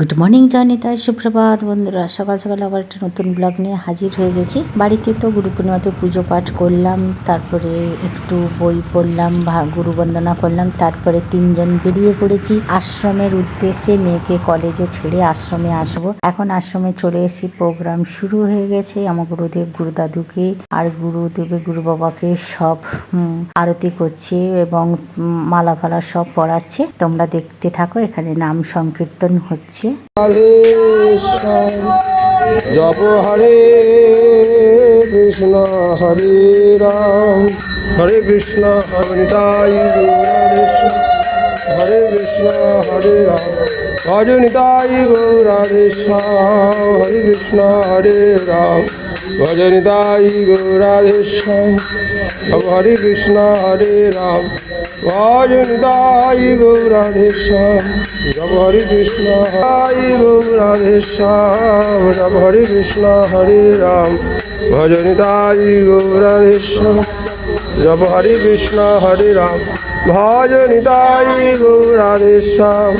Good morning Joynita সুপ্রভাত বন্ধুরা, সকাল সকাল আবার একটা নতুন ব্লগ নিয়ে হাজির হয়ে গেছি। বাড়িতে তো গুরু পূর্ণিমাতে পুজো পাঠ করলাম, তারপরে একটু বই পড়লাম গুরু বন্দনা করলাম, তারপরে তিনজন বেরিয়ে পড়েছি। আশ্রমের উদ্দেশ্যে মেয়েকে কলেজে ছেড়ে আশ্রমে আসব। এখন আশ্রমে চলে এসেছি প্রোগ্রাম শুরু হয়ে গেছে। আমার গুরুদেব গুরুদাদুকে আর গুরুদেবের গুরু বাবাকে সব আরতি করছে এবং মালা ফালা সব পড়াচ্ছে তোমরা দেখতে থাকো, এখানে নাম সংকীর্তন হচ্ছে। শ্যাম জপ হরে কৃষ্ণ হরে রাম। হরে কৃষ্ণ হরিতাই হরে কৃষ্ণ, হরে রাম। ভজনিতাই গৌরাধেশ্যাম হরে কৃষ্ণ, হরে রাম। ভজনিতাই গৌরাধেশ্যাম হরে কৃষ্ণ, হরে রাম। ভজনিতাই গৌরাধেশ্যাম জপ হরে কৃষ্ণ। হাই গৌরাধেশ্যাম জপ হরে কৃষ্ণ, হরে রাম। ভজনিতাই গৌরাধেশ্যাম জপ হরে কৃষ্ণ, হরে রাম। ভজনিতাই গৌরাধেশ্যাম।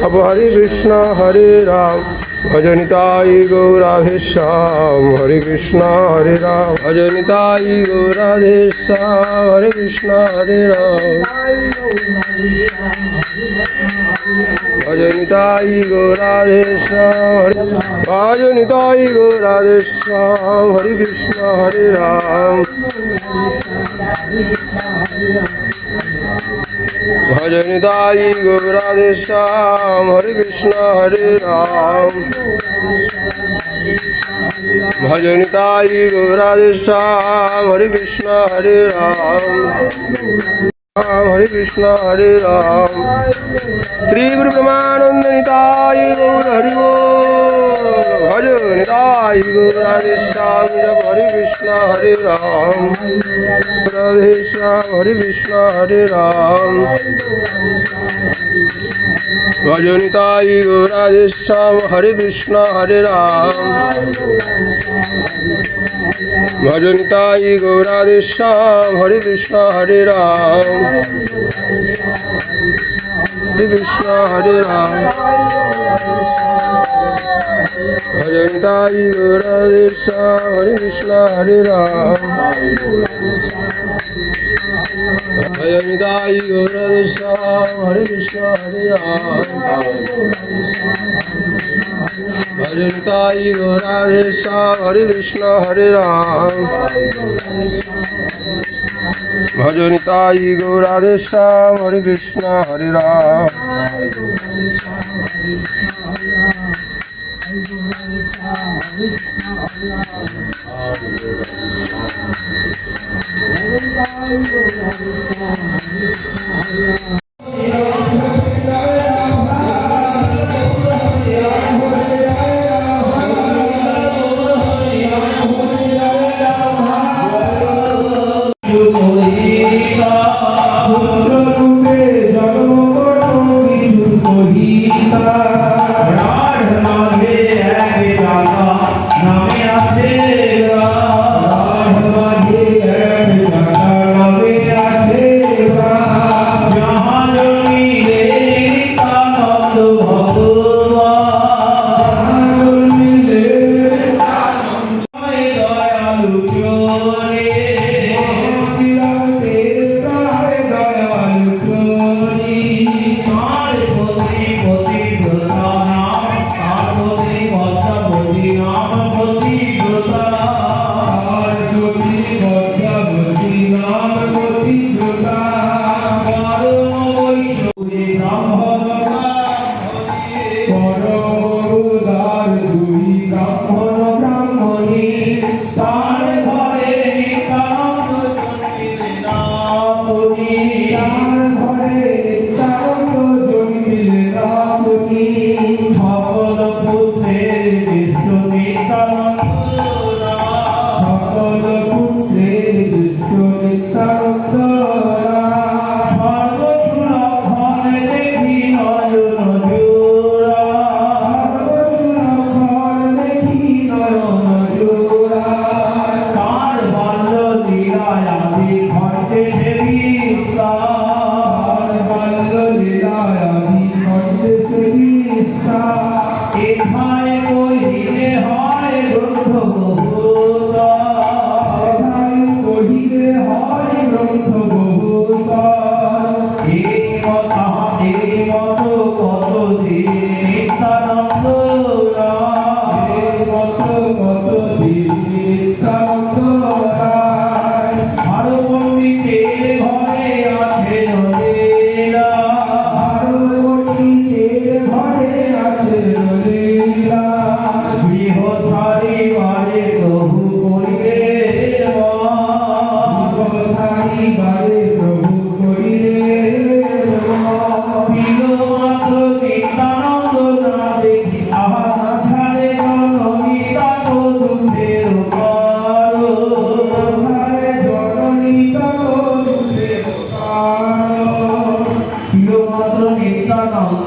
জপ হরে কৃষ্ণ, হরে রাম। ভজনিতাই গৌরাধেশ্যাম। হরে কৃষ্ণ, হরে রাম। ভজনিতাই গৌরাধেশ্যাম। হরে কৃষ্ণ, হরে রাম। ভজনিতাই গৌরাধেশ্যাম হরে ভজনিতাই গৌরাধেশ্যাম হরে কৃষ্ণ, হরে রাম। ভজনিতাই গৌরাধেশ্যাম হরে কৃষ্ণ, হরে রাম। ভজনিতাই গৌরাধেশ্যাম হরে কৃষ্ণ, হরে রাম। হরে কৃষ্ণ, হরে রাম। শ্রী গুরু ব্রহ্মানন্দ নিতাই গৌর হরি ভজ নিতাই গৌরাধেশ্যাম জপ হরে কৃষ্ণ হরে রাম রাধেশ্যাম হরে কৃষ্ণ হরে রাম ভজনিতাই গৌরাধেশ্যাম হরে কৃষ্ণ হরে রাম ভজনিতাই গৌরাধেশ্যাম হরে কৃষ্ণ হরে রাম হরে কৃষ্ণ হরে রাম ভজনিতাই গৌরাধেশ্যাম হরে কৃষ্ণ হরে রাম। ভজনিতাই গৌরাধেশ্যাম হরে কৃষ্ণ হরে রাম। ভজনিতাই গৌরাধেশ্যাম হরে কৃষ্ণ হরে রাম। ভজনিতাই গৌরাধেশ্যাম হরে Krishna Hare Ram. Everybody go to the sky, Name of একমাত্র নিত্যানন্দ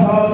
Rafa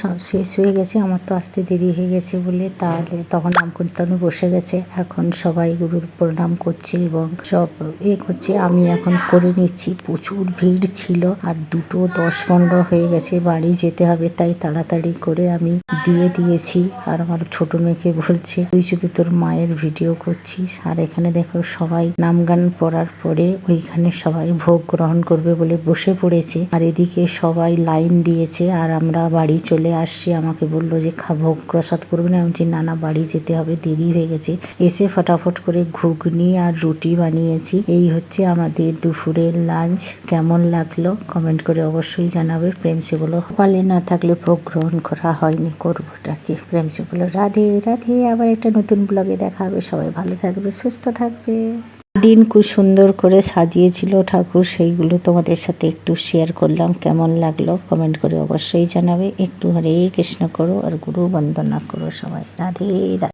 সব শেষ হয়ে গেছে, আমার তো আসতে দেরি হয়ে গেছে বলে। তাহলে তখন নাম কীর্তনও বসে গেছে। এখন সবাই গুরু প্রণাম করছে এবং সব এ করছে। আমি এখন করে নিচ্ছি। প্রচুর ভিড় ছিল আর দুটো দশ পনেরো হয়ে গেছে। বাড়ি যেতে হবে, তাই তাড়াতাড়ি করে আমি দিয়ে দিয়েছি। আর আমার ছোট মেয়েকে বলছে, তুই শুধু তোর মায়ের ভিডিও করছিস। আর এখানে দেখো সবাই নাম গান পড়ার পরে ওইখানে সবাই ভোগ গ্রহণ করবে বলে বসে পড়েছে। আর এদিকে সবাই লাইন দিয়েছে। আর আমরা বাড়ি চলে আসছি আমাকে বলল যে ভোগ প্রসাদ করবে না। আমি বলছি, না না বাড়ি যেতে হবে দেরি হয়ে গেছে। এসে ফটাফট করে ঘুগনি আর রুটি বানিয়েছি। এই হচ্ছে আমাদের দুপুরের লাঞ্চ। কেমন লাগল? কমেন্ট করে অবশ্যই জানাবে। প্রেম সে বলো কপালে না থাকলে ভোগ গ্রহণ করা হয়নি করবোটাকে। প্রেম সে বলো রাধে রাধে। আবার একটা নতুন ব্লগে দেখা হবে। সবাই ভালো থাকবে সুস্থ থাকবে। দিন খুব সুন্দর করে সাজিয়েছিল ঠাকুর, সেইগুলো তোমাদের সাথে একটু শেয়ার করলাম। কেমন লাগল কমেন্ট করে অবশ্যই জানাবে। একটু হরে কৃষ্ণ করো আর গুরু বন্দনা করো সবাই। রাধে রাধে।